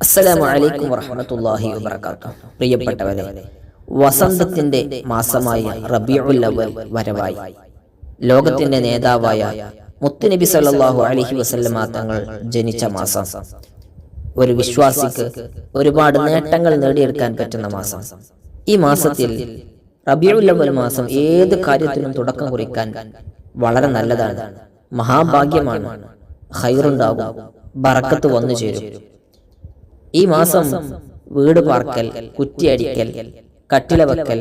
അസ്സലാമു അലൈക്കും വറഹ്മത്തുള്ളാഹി വബറകാതുഹു. പ്രിയപ്പെട്ടവരെ വസന്തത്തിന്റെ മാസമായ റബീഉൽ അവൽ വരവായി. ലോകത്തിന്റെ നേതാവായ മുത്തുനബി സല്ലല്ലാഹു അലൈഹി വസല്ലമ തങ്ങൾ ജനിച്ച മാസം. ഒരു വിശ്വാസിക്ക് ഒരുപാട് നേട്ടങ്ങൾ നേടിയെടുക്കാൻ പറ്റുന്ന മാസം. ഈ മാസത്തിൽ റബീഉൽ അവൽ മാസം ഏത് കാര്യത്തിനും തുടക്കം കുറിക്കാൻ വളരെ നല്ലതാണ്. മഹാഭാഗ്യമാണ്. ഹൈറുണ്ടാകും ബറക്കത്ത് വന്നു ചേരും. ഈ മാസം വീട് പാർക്കൽ കുറ്റിയടിക്കൽ കട്ടില വെക്കൽ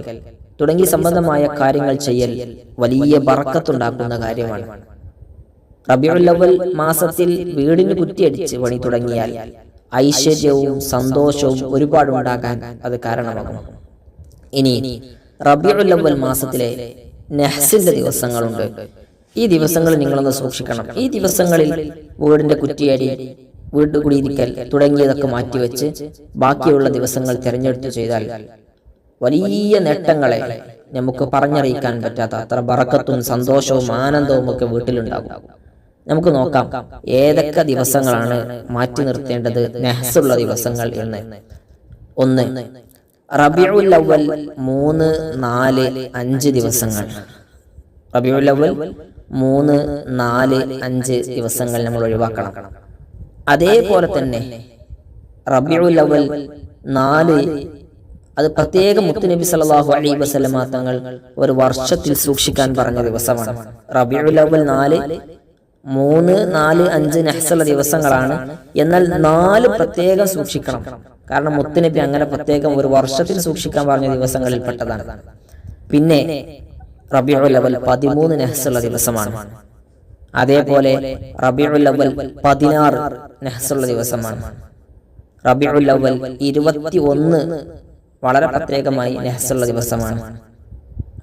തുടങ്ങി സംബന്ധമായ കാര്യങ്ങൾ ചെയ്യൽ വലിയ ബറക്കത്തുണ്ടാക്കുന്ന കാര്യമാണ്. റബിയുള്ളവൽ മാസത്തിൽ വീടിന് കുറ്റിയടിച്ച് പണി തുടങ്ങിയാൽ ഐശ്വര്യവും സന്തോഷവും ഒരുപാട് ഉണ്ടാകാൻ അത് കാരണമാകും. ഇനി റബിയുള്ളവൽ മാസത്തിലെ നെഹ്സിന്റെ ദിവസങ്ങളുണ്ട്. ഈ ദിവസങ്ങൾ നിങ്ങളൊന്ന് സൂക്ഷിക്കണം. ഈ ദിവസങ്ങളിൽ വീടിന്റെ കുറ്റിയടി വീട്ടു കുടിയിരിക്കൽ തുടങ്ങിയതൊക്കെ മാറ്റിവെച്ച് ബാക്കിയുള്ള ദിവസങ്ങൾ തിരഞ്ഞെടുത്തു ചെയ്താൽ വലിയ നേട്ടങ്ങളെ നമുക്ക് പറഞ്ഞറിയിക്കാൻ പറ്റാത്ത അത്ര ബറക്കത്തും സന്തോഷവും ആനന്ദവും ഒക്കെ വീട്ടിലുണ്ടാകും. നമുക്ക് നോക്കാം ഏതൊക്കെ ദിവസങ്ങളാണ് മാറ്റി നിർത്തേണ്ടത്? നെഹസുള്ള ദിവസങ്ങൾ എന്ന്. ഒന്ന് റബിയുൽ അവൽ മൂന്ന് നാല് അഞ്ച് ദിവസങ്ങൾ. റബിയുൽ അവൽ മൂന്ന് നാല് അഞ്ച് ദിവസങ്ങൾ നമ്മൾ ഒഴിവാക്കണം. അതേപോലെ തന്നെ റബിയുൽ അവൽ നാല് അത് പ്രത്യേക മുത്തുനബി സല്ലല്ലാഹു അലൈ വസല്ലമ തങ്ങൾ ഒരു വർഷത്തിൽ സൂക്ഷിക്കാൻ പറഞ്ഞ ദിവസമാണ്. റബിയുൽ അവൽ നാല് മൂന്ന് നാല് അഞ്ച് നെഹ്സുള്ള ദിവസങ്ങളാണ്. എന്നാൽ നാല് പ്രത്യേകം സൂക്ഷിക്കണം. കാരണം മുത്തുനബി അങ്ങനെ പ്രത്യേകം ഒരു വർഷത്തിൽ സൂക്ഷിക്കാൻ പറഞ്ഞ ദിവസങ്ങളിൽ പെട്ടതാണ് പിന്നെ റബിയുൽ അവൽ പതിമൂന്ന് നെഹ്സുള്ള ദിവസമാണ്. അതേപോലെ റബിയുൽ അവൽ പതിനാറ് നെഹ്സുള്ള ദിവസമാണ്. റബിയുൽ അവൽ ഇരുപത്തി ഒന്ന് വളരെ പ്രത്യേകമായി നെഹ്സുള്ള ദിവസമാണ്.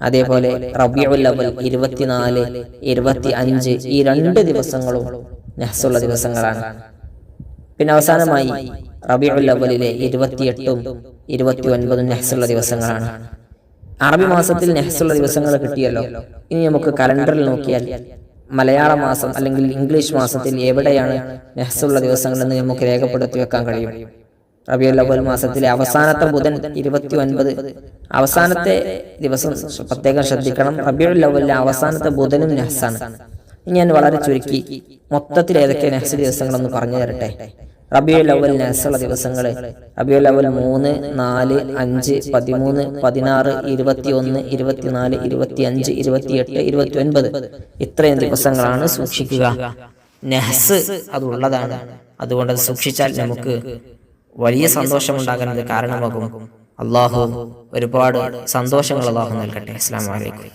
അതേപോലെ റബിയുൽ അവൽ ഇരുപത്തിനാല് ഇരുപത്തി അഞ്ച് ഈ രണ്ട് ദിവസങ്ങളും നെഹ്സുള്ള ദിവസങ്ങളാണ്. പിന്നെ അവസാനമായി റബിയുൽ അവലിലെ ഇരുപത്തിയെട്ടും ഇരുപത്തി ഒൻപതും നെഹ്സുള്ള ദിവസങ്ങളാണ്. അറബി മാസത്തിൽ നെഹ്സുള്ള ദിവസങ്ങൾ കിട്ടിയല്ലോ. ഇനി നമുക്ക് കലണ്ടറിൽ നോക്കിയാൽ മലയാള മാസം അല്ലെങ്കിൽ ഇംഗ്ലീഷ് മാസത്തിൽ എവിടെയാണ് നെഹ്സുള്ള ദിവസങ്ങൾ എന്ന് നമുക്ക് രേഖപ്പെടുത്തി വെക്കാൻ കഴിയും? റബിയുൽ അവൽ മാസത്തിലെ അവസാനത്തെ ബുധൻ ഇരുപത്തി ഒൻപത് അവസാനത്തെ ദിവസം പ്രത്യേകം ശ്രദ്ധിക്കണം. റബിയുൽ അവലിലെ അവസാനത്തെ ബുധനും നെഹ്സാണ്. ഞാൻ വളരെ ചുരുക്കി മൊത്തത്തിൽ ഏതൊക്കെ നെഹ്സ് ദിവസങ്ങളൊന്ന് പറഞ്ഞു തരട്ടെ? റബിയുൽ അവൽ നെഹ്സുള്ള ദിവസങ്ങൾ റബിയുൽ അവൽ മൂന്ന് നാല് അഞ്ച് പതിമൂന്ന് പതിനാറ് ഇരുപത്തി ഒന്ന് ഇരുപത്തിനാല് ഇരുപത്തി അഞ്ച് ഇരുപത്തിയെട്ട് ഇരുപത്തി ഒൻപത് ഇത്രയും ദിവസങ്ങളാണ് സൂക്ഷിക്കുക. നെഹസ് അത് ഉള്ളതാണ്. അതുകൊണ്ട് അത് സൂക്ഷിച്ചാൽ നമുക്ക് വലിയ സന്തോഷമുണ്ടാകുന്നത് കാരണമാകും. അള്ളാഹു ഒരുപാട് സന്തോഷങ്ങൾ അള്ളാഹു നൽകട്ടെ. അസ്സാം വലൈക്കും